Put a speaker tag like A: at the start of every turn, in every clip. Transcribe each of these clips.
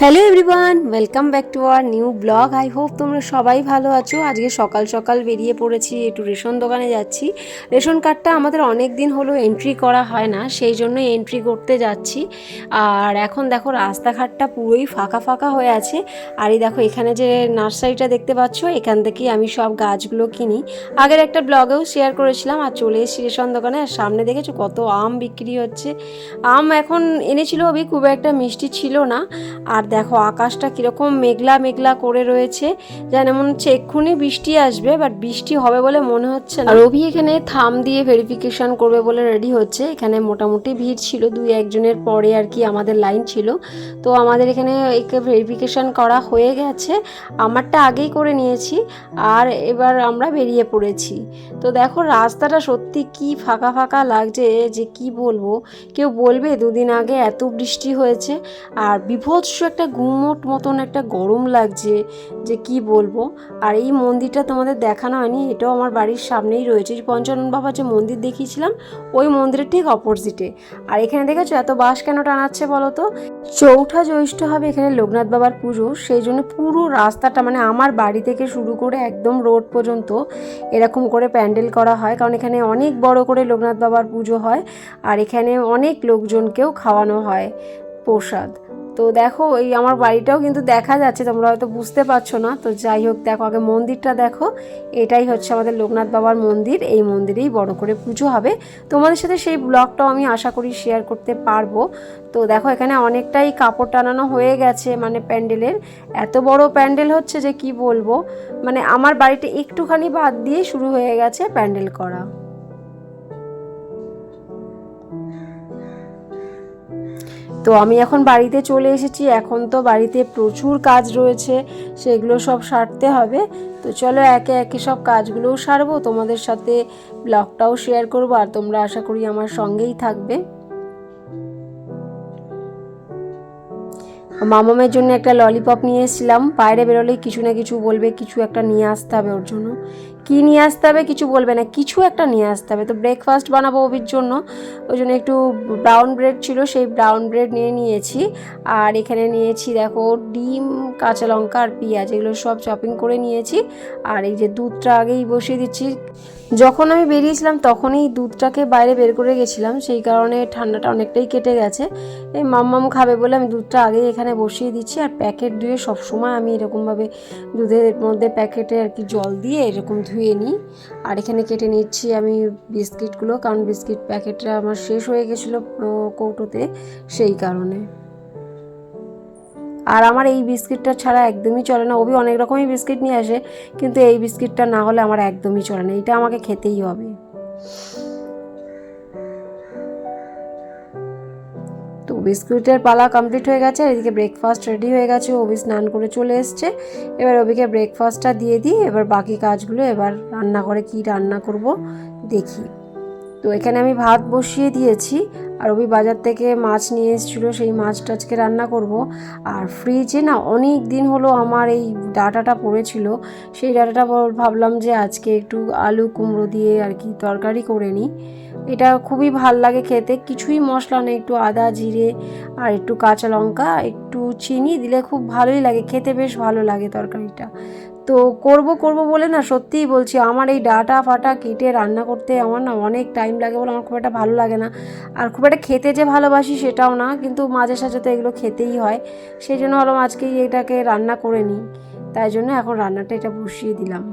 A: Hello everyone welcome back to our new blog I hope তোমরা সবাই ভালো আছো। আজকে সকাল সকাল বেরিয়ে পড়েছি, একটু রেশন দোকানে যাচ্ছি। রেশন কার্ডটা আমাদের অনেক দিন হলো এন্ট্রি করা হয় না, সেই জন্য এন্ট্রি করতে যাচ্ছি। আর এখন দেখো রাস্তাঘাটটা পুরোই ফাঁকা ফাঁকা হয়ে আছে। আর এই দেখো এখানে যে নার্সারিটা দেখতে পাচ্ছ, এখান থেকেই আমি সব গাছগুলো কিনি। আগের একটা ব্লগেও শেয়ার করেছিলাম, আর চলে এসেছি রেশন দোকানে। আর সামনে দেখেছ কত আম বিক্রি হচ্ছে। আম এখন এনেছিল অভি খুব একটা মিষ্টি ছিল না। আর দেখো, আকাশটা কীরকম মেঘলা মেঘলা করে রয়েছে, যেন মনে হচ্ছে এক্ষুনি বৃষ্টি আসবে বাট বৃষ্টি হবে বলে মনে হচ্ছে না। রবি এখানে থাম দিয়ে ভেরিফিকেশন করবে বলে রেডি হচ্ছে। এখানে মোটামুটি ভিড় ছিল, দুই একজনের পরে আর কি আমাদের লাইন ছিল। তো আমাদের এখানে একে ভেরিফিকেশন করা হয়ে গেছে। আমারটা আগেই করে নিয়েছি, আর এবার আমরা বেরিয়ে পড়েছি। তো দেখো, রাস্তাটা সত্যি কি ফাঁকা ফাঁকা লাগছে, যে কি বলব? কেউ বলবে দুদিন আগে এত বৃষ্টি হয়েছে, আর বিভৎস একটা গুমোট মতন একটা গরম লাগছে যে কি বলব। আর এই মন্দিরটা তোমাদের দেখানো হয়নি, এটাও আমার বাড়ির সামনেই রয়েছে। পঞ্চানন বাবা যে মন্দির দেখিয়েছিলাম, ওই মন্দিরের ঠিক অপোজিটে আর এখানে দেখেছ এত বাস কেন টানাচ্ছে বলো তো? চৌঠা জ্যৈষ্ঠ হবে এখানে লোকনাথ বাবার পুজো, সেই জন্য পুরো রাস্তাটা মানে আমার বাড়ি থেকে শুরু করে একদম রোড পর্যন্ত এরকম করে প্যান্ডেল করা হয়। কারণ এখানে অনেক বড় করে লোকনাথ বাবার পুজো হয়, আর এখানে অনেক লোকজনকেও খাওয়ানো হয় প্রসাদ। তো দেখো এই আমার বাড়িটাও কিন্তু দেখা যাচ্ছে তোমরা হয়তো বুঝতে পারছ না। তো যাই হোক দেখো আগে মন্দিরটা দেখো। এটাই হচ্ছে আমাদের লোকনাথ বাবার মন্দির। এই মন্দিরেই বড় করে পুজো হবে। তোমাদের সাথে সেই ব্লগটাও আমি আশা করি শেয়ার করতে পারব। তো দেখো এখানে অনেকটাই কাপড় টানানো হয়ে গেছে মানে প্যান্ডেলের। এত বড় প্যান্ডেল হচ্ছে যে কি বলব? মানে আমার বাড়িটা একটুখানি বাদ দিয়ে শুরু হয়ে গেছে প্যান্ডেল করা। তো আমি এখন বাড়িতে চলে এসেছি। এখন তো বাড়িতে প্রচুর কাজ রয়েছে, সেগুলো সব সারতে হবে। তো চলো একে একে সব কাজগুলোও সারবো, তোমাদের সাথে ব্লগটাও শেয়ার করব, আর তোমরা আশা করি আমার সঙ্গেই থাকবে। মামামের জন্য একটা ললিপপ নিয়ে এসেছিলাম, বাইরে বেরোলেই কিছু না কিছু বলবে, কিছু একটা নিয়ে আসতে হবে ওর জন্য। কী নিয়ে আসতে হবে কিছু বলবে না, কিছু একটা নিয়ে আসতে হবে। তো ব্রেকফাস্ট বানাবো ওবির জন্য, ওই জন্য একটু ব্রাউন ব্রেড ছিল, সেই ব্রাউন ব্রেড নিয়ে নিয়েছি। আর এখানে নিয়েছি দেখো ডিম, কাঁচা লঙ্কা আর পেঁয়াজ, এগুলো সব চপিং করে নিয়েছি। আর এই যে দুধটা আগেই বসিয়ে দিচ্ছি। যখন আমি বেরিয়েছিলাম তখনই দুধটাকে বাইরে বের করে গেছিলাম, সেই কারণে ঠান্ডাটা অনেকটাই কেটে গেছে। এই মাম্মাম খাবে বলে আমি দুধটা আগেই এখানে বসিয়ে দিচ্ছি। আর প্যাকেট ধুয়ে সবসময় আমি এরকমভাবে দুধের মধ্যে প্যাকেটে আর কি জল দিয়ে এরকম ধুয়ে নিই। আর এখানে কেটে নিচ্ছি আমি বিস্কিটগুলো, কারণ বিস্কিট প্যাকেটটা আমার শেষ হয়ে গেছিল কৌটোতে, সেই কারণে। আর আমার এই বিস্কিটটা ছাড়া একদমই চলে না। ওবি অনেক রকমই বিস্কিট নিয়ে আসে, কিন্তু এই বিস্কিটটা না হলে আমার একদমই চলে না। এটা আমাকে খেতেই হবে। বিস্কুটের পালা কমপ্লিট হয়ে গেছে, আর এদিকে ব্রেকফাস্ট রেডি হয়ে গেছে। ওবি স্নান করে চলে এসছে। এবার ওবিকে ব্রেকফাস্টটা দিয়ে দিই। এবার বাকি কাজগুলো এবার রান্না করে কি রান্না করব দেখি। তো এখানে আমি ভাত বসিয়ে দিয়েছি। আর ওবি বাজার থেকে মাছ নিয়ে এসেছিল, সেই মাছটা আজকে রান্না করব। আর ফ্রিজে না অনেক দিন হলো আমার এই ডাটাটা পড়েছিল। সেই ডাটাটা ভাবলাম যে আজকে একটু আলু কুমড়ো দিয়ে আর কি তরকারি করে নিই। এটা খুবই ভালো লাগে খেতে। কিছুই মশলা নেই, একটু আদা, জিরে আর একটু কাঁচা লঙ্কা, একটু চিনি দিলে খুব ভালোই লাগে। খেতে বেশ ভালো লাগে তরকারিটা। তো করব করব বলে না সত্যিই বলছি, আমার এই ডাটা ফাটা কেটে রান্না করতে আমার না অনেক টাইম লাগে বলে আমার খুব একটা ভালো লাগে না। আর খুব একটা খেতে যে ভালোবাসি সেটাও না, কিন্তু মাঝে সাঝে তো এগুলো খেতেই হয়। সেই জন্য ভাবলাম আজকেই এটাকে রান্না করে নিই। তাই জন্য এখন রান্নাটা এটা বসিয়ে দিলাম।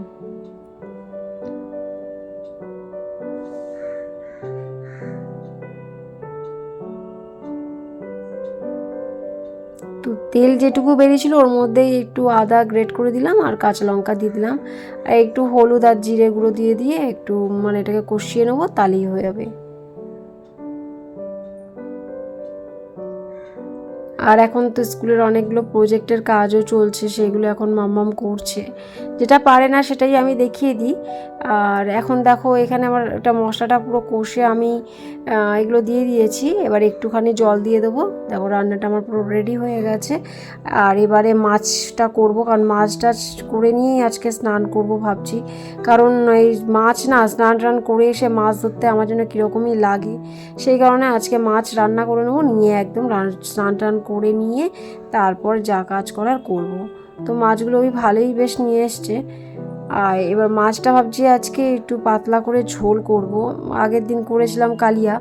A: তো তেল যেটুকু বেরিয়েছিল ওর মধ্যেই একটু আদা গ্রেট করে দিলাম আর কাঁচা লঙ্কা দিয়ে দিলাম। আর একটু হলুদ আর জিরে গুঁড়ো দিয়ে দিয়ে একটু মানে এটাকে কষিয়ে নেব, তাহলেই হয়ে যাবে। আর এখন তো স্কুলের অনেকগুলো প্রজেক্টের কাজও চলছে, সেগুলো এখন মাম্মাম করছে। যেটা পারে না সেটাই আমি দেখিয়ে দিই। আর এখন দেখো, এখানে আমার একটা মশলাটা পুরো কষে আমি এগুলো দিয়ে দিয়েছি। এবার একটুখানি জল দিয়ে দেবো। দেখো, রান্নাটা আমার পুরো রেডি হয়ে গেছে। আর এবারে মাছটা করব, কারণ মাছটা করে নিয়েই আজকে স্নান করব ভাবছি। কারণ এই মাছ না, স্নান টান করে এসে মাছ ধরতে আমার জন্য কীরকমই লাগে। সেই কারণে আজকে মাছ রান্না করে নেব, নিয়ে একদম স্নান টান করে নিয়ে তারপর যা কাজ করার করব। তো মাছগুলো ওই ভালোই বেশ নিয়ে এসছে। আর এবার মাছটা ভাবছি আজকে একটু পাতলা করে ঝোল করব। আগের দিন করেছিলাম কালিয়া,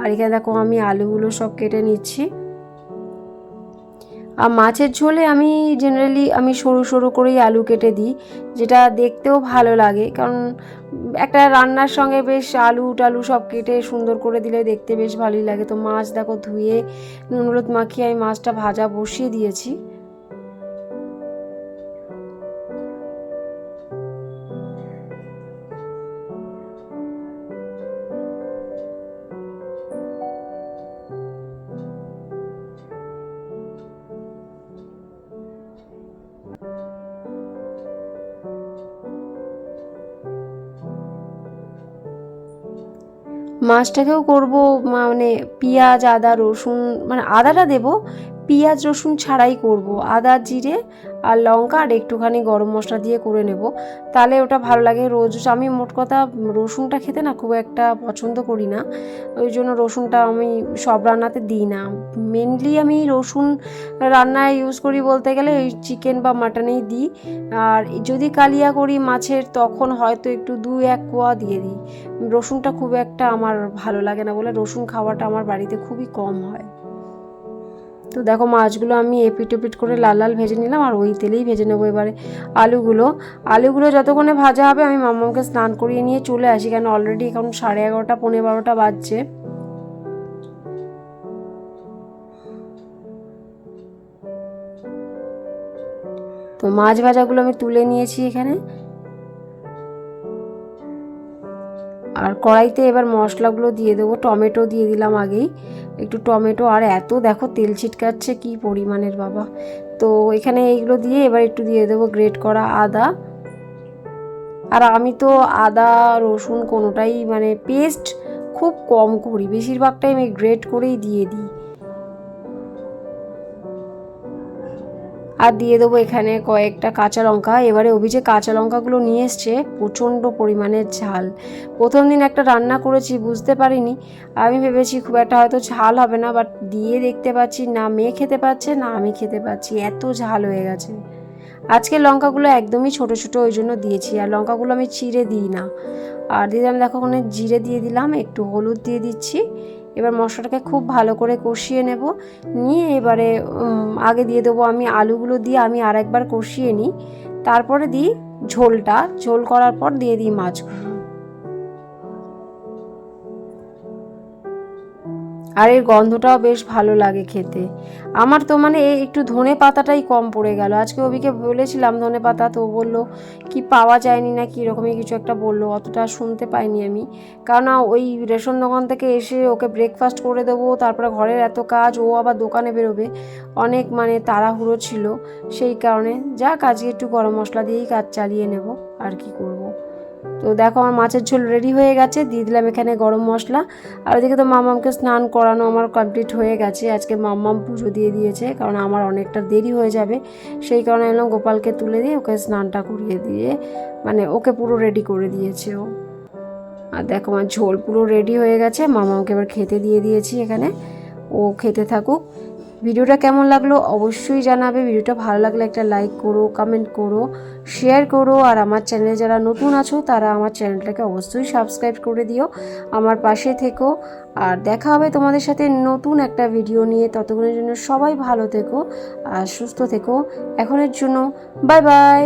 A: আর এখানে দেখো আমি আলুগুলো সব কেটে নিচ্ছি। আর মাছের ঝোলে আমি জেনারেলি আমি সরু সরু করেই আলু কেটে দিই, যেটা দেখতেও ভালো লাগে। কারণ একটা রান্নার সঙ্গে বেশ আলু টালু সব কেটে সুন্দর করে দিলে দেখতে বেশ ভালোই লাগে। তো মাছ দেখো ধুয়ে নুন হলুদ মাখিয়ে আমি মাছটা ভাজা বসিয়ে দিয়েছি। মাছটাকেও করব মানে পেঁয়াজ আদা রসুন মানে আদাটা দেব পেঁয়াজ, রসুন ছাড়াই করব। আদা, জিরে আর লঙ্কা আর একটুখানি গরম মশলা দিয়ে করে নেব। তাহলে ওটা ভালো লাগে। রোজ আমি মোট কথা রসুনটা খেতে না খুব একটা পছন্দ করি না। ওই জন্য রসুনটা আমি সব রান্নাতে দিই না। মেনলি আমি রসুন রান্নায় ইউজ করি বলতে গেলে ওই চিকেন বা মাটনেই দিই। আর যদি কালিয়া করি মাছের, তখন হয়তো একটু দু এক কোয়া দিয়ে দিই। রসুনটা খুব একটা আমার ভালো লাগে না বলে রসুন খাওয়াটা আমার বাড়িতে খুবই কম হয়। তো দেখো মাছগুলো আমি এপিট ওপিট করে লাল লাল ভেজে নিলাম আর ওই তেলেই ভেজে নেব এবারে আলুগুলো। আলুগুলো যতক্ষণে ভাজা হবে আমি মামাকে স্নান করিয়ে নিয়ে চলে আসি, কেন অলরেডি এখন সাড়ে এগারোটা পনেরো বারোটা বাজছে। তো মাছ ভাজাগুলো আমি তুলে নিয়েছি এখানে। আর কড়াইতে এবার মশলাগুলো দিয়ে দেবো। টমেটো দিয়ে দিলাম আগেই। একটু টমেটো, আর এত দেখো তেল ছিটকাচ্ছে কি পরিমাণের বাবা। তো এখানে এইগুলো দিয়ে এবার একটু দিয়ে দেবো গ্রেট করা আদা। আর আমি তো আদা, রসুন কোনোটাই মানে পেস্ট খুব কম করি। বেশিরভাগটাই আমি গ্রেট করেই দিয়ে দিই। আর দিয়ে দেবো এখানে কয়েকটা কাঁচা লঙ্কা। এবারে অভি যে কাঁচা লঙ্কাগুলো নিয়ে এসছে, প্রচণ্ড পরিমাণের ঝাল। প্রথম দিন একটা রান্না করেছি, বুঝতে পারিনি। আমি ভেবেছি খুব একটা হয়তো ঝাল হবে না বাট দিয়ে দেখতে পাচ্ছি, না মেয়ে খেতে পাচ্ছে, না আমি খেতে পাচ্ছি। এত ঝাল হয়ে গেছে। আজকে লঙ্কাগুলো একদমই ছোট ছোট, ওই জন্য দিয়েছি। আর লঙ্কাগুলো আমি চিড়ে দিই না। আর দিলাম, দেখো ওখানে জিরে দিয়ে দিলাম, একটু হলুদ দিয়ে দিচ্ছি। এবার মশলাটাকে খুব ভালো করে কষিয়ে নেব। নিয়ে এবারে আগে দিয়ে দেবো আমি আলুগুলো দিয়ে আমি আরেকবার কষিয়ে নিই। তারপরে দিই ঝোলটা। ঝোল করার পর দিয়ে দিই মাছগুলো। আর এর গন্ধটাও বেশ ভালো লাগে খেতে। আমার তো মানে এই একটু ধনে পাতাটাই কম পড়ে গেল। আজকে অভিকে বলেছিলাম ধনে পাতা, তো বলল, কি পাওয়া যায়নি না কি? এরকমই কিছু একটা বলল। অতটা শুনতে পাইনি আমি। কারণ ওই রেশন দোকান থেকে এসে ওকে ব্রেকফাস্ট করে দেবো, তারপরে ঘরের এত কাজ, ও আবার দোকানে বেরোবে। অনেক মানে তাড়াহুড়ো ছিল। সেই কারণে যা কাজে একটু গরম মশলা দিয়েই কাজ চালিয়ে নেব। আর কি করব। তো দেখো আমার মাছের ঝোল রেডি হয়ে গেছে, দিয়ে দিলাম এখানে গরম মশলা। আর ওদিকে তো মামামকে স্নান করানো আমার কমপ্লিট হয়ে গেছে, আজকে মাম্মাম পুজো দিয়ে দিয়েছে, কারণ আমার অনেকটা দেরি হয়ে যাবে। সেই কারণে এলাম গোপালকে তুলে দিয়ে ওকে স্নানটা করিয়ে দিয়ে মানে ওকে পুরো রেডি করে দিয়েছে ও। আর দেখো আমার ঝোল পুরো রেডি হয়ে গেছে মামাকে এবার খেতে দিয়ে দিয়েছি এখানে। ও খেতে থাকুক। ভিডিওটা কেমন লাগল অবশ্যই জানাবে। ভিডিওটা ভালো লাগলে একটা লাইক করো কমেন্ট করো শেয়ার করো। আর আমার চ্যানেলে যারা নতুন আছো, তারা আমার চ্যানেলটাকে অবশ্যই সাবস্ক্রাইব করে দিও। আমার পাশে থেকো। আর দেখা হবে তোমাদের সাথে নতুন একটা ভিডিও নিয়ে। ততক্ষণের জন্য সবাই ভালো থেকো আর সুস্থ থেকো। এখনের জন্য বাই বাই